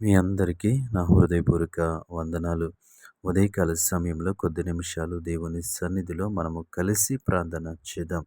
మీ అందరికీ నా హృదయపూర్వక వందనాలు. ఉదయకాల సమయంలో కొద్ది నిమిషాలు దేవుని సన్నిధిలో మనము కలిసి ప్రార్థన చేద్దాం.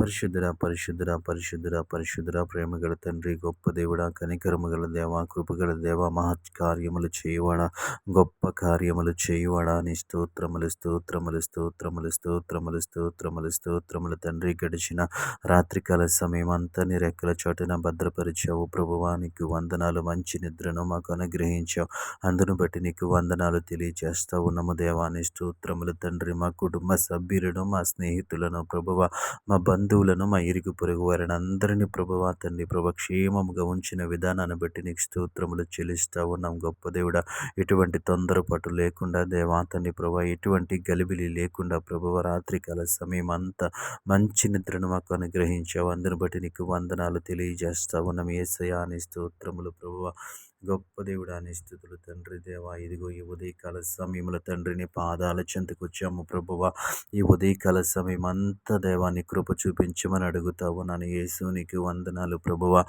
పరిశుద్ధుర పరిశుద్ధుర పరిశుద్ధుర పరిశుద్ధుర ప్రేమగల తండ్రి గొప్ప దేవుడా కనికరము గల దేవ కృపగల దేవ మహత్ కార్యములు చేయువాడా గొప్ప కార్యములు చేయువాడా నీ స్తోత్రములు స్తోత్రములు స్తోత్రములు స్తోత్రములు స్తోత్రములు స్తోత్రములు తండ్రి గడిచిన రాత్రికాల సమయం అంతా నీ రెక్కల చోటున భద్రపరిచావు. ప్రభువానికి వందనాలు మంచి నిద్రను మాకు అనుగ్రహించావు. అందును బట్టి నీకు వందనాలు తెలియజేస్తావు ఉన్నాము దేవాని స్తోత్రములు తండ్రి. మా కుటుంబ సభ్యులను మా స్నేహితులను ప్రభువ మా బంధువులను మా ఇరుగు పొరుగు వారిని అందరినీ ప్రభువ తండ్రి ప్రభు క్షేమముగా ఉంచిన విధానాన్ని బట్టి నీకు స్తోత్రములు చెల్లిస్తా ఉన్నాం. గొప్ప దేవుడ ఎటువంటి తొందరపాటు లేకుండా దేవా తండ్రి ప్రభు ఎటువంటి గలిబిలి లేకుండా ప్రభువ రాత్రికాల సమయం అంతా మంచి నిద్రను మాకు అనుగ్రహించావు. అందరిని బట్టి నీకు వందనాలు తెలియజేస్తా ఉన్నాం. ఏసయాని స్తోత్రములు ప్రభువ. గొప్ప దేవుడా స్థుతులు తండ్రి దేవా. ఇదిగో ఈ ఉదయకాల సమయంలో తండ్రిని పాదాల చెంతకొచ్చాము ప్రభువ. ఈ ఉదయకాల సమయం అంతా దేవాన్ని కృప చూపించమని అడుగుతావు. నన్ను యేసు నీకు వందనాలు ప్రభువ.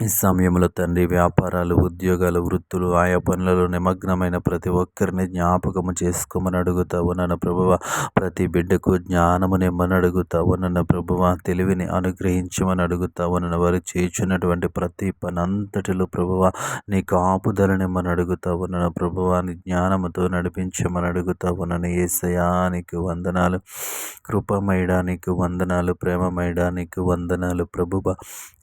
ఈ సమయంలో తండ్రి వ్యాపారాలు ఉద్యోగాలు వృత్తులు ఆయా పనులలో నిమగ్నమైన ప్రతి ఒక్కరిని జ్ఞాపకము చేసుకోమని అడుగుతావు. నన్ను ప్రభువ ప్రతి బిడ్డకు జ్ఞానము నిమ్మని అడుగుతావు. నన్ను ప్రభువ తెలివిని అనుగ్రహించమని అడుగుతావు. నన్ను వారు చేర్చున్నటువంటి ప్రతి పనంతటిలో ప్రభువ నీ కాపుదల నిమ్మని అడుగుతావు. నన్ను ప్రభువాని జ్ఞానముతో నడిపించమని అడుగుతావు. నన్ను ఏసయానికి వందనాలు కృపమయడానికి వందనాలు ప్రేమమయడానికి వందనాలు ప్రభువ.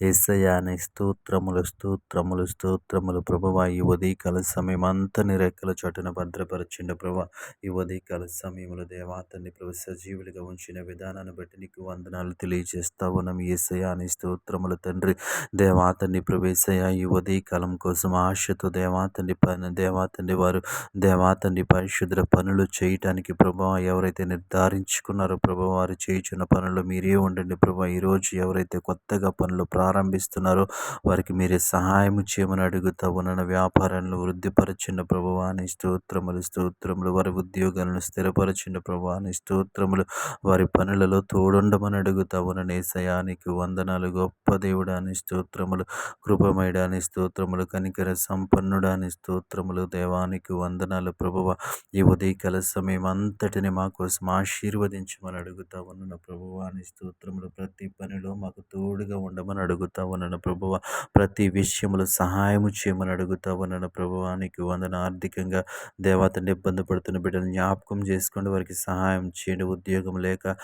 ఏసయాని స్తోత్ర. స్తోత్రములు స్తోత్రములు స్తోత్రములు ప్రభువ ఈ ఉదయకాల సమయం అంత నిరెక్కల చోటున భద్రపరచండి ప్రభు ఈ ఉదయకాల సమయంలో దేవాతన్ని ప్రభు సజీవులుగా ఉంచిన విధానాన్ని బట్టి నీకు వందనాలు తెలియజేస్తా ఉన్నాం ఏసయాని స్తోత్రముల తండ్రి. దేవాతన్ని ప్రవేశయ ఈ ఉదయకాలం కోసం ఆశతో దేవాతన్ని పని దేవాతండి వారు దేవాతండి పరిశుద్ధ పనులు చేయటానికి ప్రభు ఎవరైతే నిర్ధారించుకున్నారో ప్రభు వారు చేయుచున్న పనులు మీరే ఉండండి ప్రభు ఈరోజు ఎవరైతే కొత్తగా పనులు ప్రారంభిస్తున్నారో వారికి మీరే సహాయం చేయమని అడుగుతా ఉన్న వ్యాపారాలను వృద్ధిపరచిన ప్రభువాని స్తోత్రములు స్తోత్రములు వారి ఉద్యోగాలను స్థిరపరచిన ప్రభువాని స్తోత్రములు వారి పనులలో తోడుండమని అడుగుతా ఉన్న నేసయానికి వందనాలు. గొప్ప దేవుడాని స్తోత్రములు కృపమయడాని స్తోత్రములు కనికర సంపన్నుడాని స్తోత్రములు దేవానికి వందనాలు. ప్రభువ ఈ ఉదయకాల సమయం అంతటిని మా కోసం ఆశీర్వదించమని అడుగుతా ఉన్న ప్రభువాని స్తోత్రములు ప్రతి పనిలో మాకు తోడుగా ఉండమని అడుగుతా ఉన్న ప్రభువ ప్రతి విషయంలో సహాయము చేయమని అడుగుతా ఉన్నాను ప్రభువానికి వందన ఆర్థికంగా దేవతని ఇబ్బంది పడుతున్న బిడ్డలు జ్ఞాపకం చేసుకోండి. వారికి సహాయం చేయండి. ఉద్యోగం లేక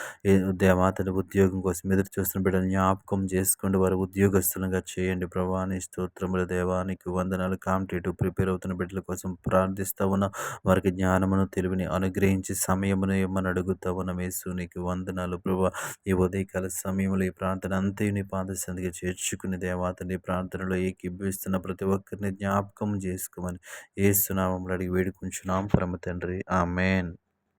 దేవాతని ఉద్యోగం కోసం ఎదురు చూస్తున్న బిడ్డలు జ్ఞాపకం చేసుకోండి. వారు ఉద్యోగస్తులుగా చేయండి ప్రభాని స్తోత్రములు దేవానికి వందనాలు కాంపిటేటివ్ ప్రిపేర్ అవుతున్న బిడ్డల కోసం ప్రార్థిస్తా ఉన్నా. వారికి జ్ఞానమును తెలివిని అనుగ్రహించి సమయమును ఇమ్మని అడుగుతా ఉన్న. మేసునికి వందనాలు ప్రభా. ఈ ఉదయకాల సమయంలో ఈ ప్రాంతాన్ని అంతయుని నీ చేర్చుకుని దేవాతని ప్రార్థనలో ఏకీభవిస్తున్న ప్రతి ఒక్కరిని జ్ఞాపకం చేసుకోమని ఏసునామంలో అడిగి వేడుకుంటున్నాం పరమ తండ్రి. ఆమెన్.